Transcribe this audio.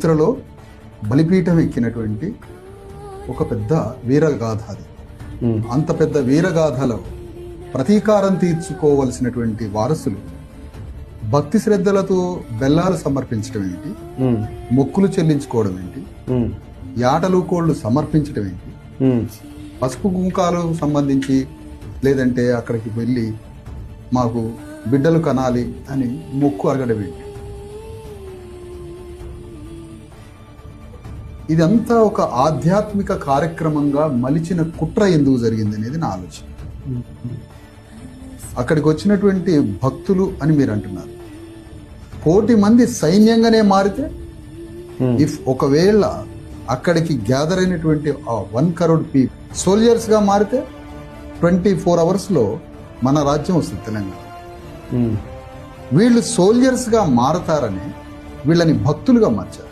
చరిత్రలో బలిపీఠం ఎక్కినటువంటి ఒక పెద్ద వీరగాథ అది. అంత పెద్ద వీరగాథలో ప్రతీకారం తీర్చుకోవలసినటువంటి వారసులు భక్తి శ్రద్ధలతో బెల్లాలు సమర్పించడం ఏంటి? మొక్కులు చెల్లించుకోవడం ఏంటి? యాటలు కోళ్ళు సమర్పించడం ఏంటి? పసుపు కుంకాలు సంబంధించి లేదంటే అక్కడికి వెళ్ళి మాకు బిడ్డలు కనాలి అని మొక్కు అడగడం ఏంటి? ఇదంతా ఒక ఆధ్యాత్మిక కార్యక్రమంగా మలిచిన కుట్ర ఎందుకు జరిగింది అనేది నా ఆలోచన. అక్కడికి వచ్చినటువంటి భక్తులు అని మీరు అంటున్నారు. కోటి మంది సైన్యంగానే మారితే ఇఫ్ ఒకవేళ అక్కడికి గ్యాదర్ అయినటువంటి వన్ కరోడ్ పీపుల్ సోల్జర్స్గా మారితే ట్వంటీ ఫోర్ అవర్స్లో మన రాజ్యం వస్తుంది తెలంగాణ. ఉమ్, వీళ్ళు సోల్జర్స్గా మారతారని వీళ్ళని భక్తులుగా మార్చారు.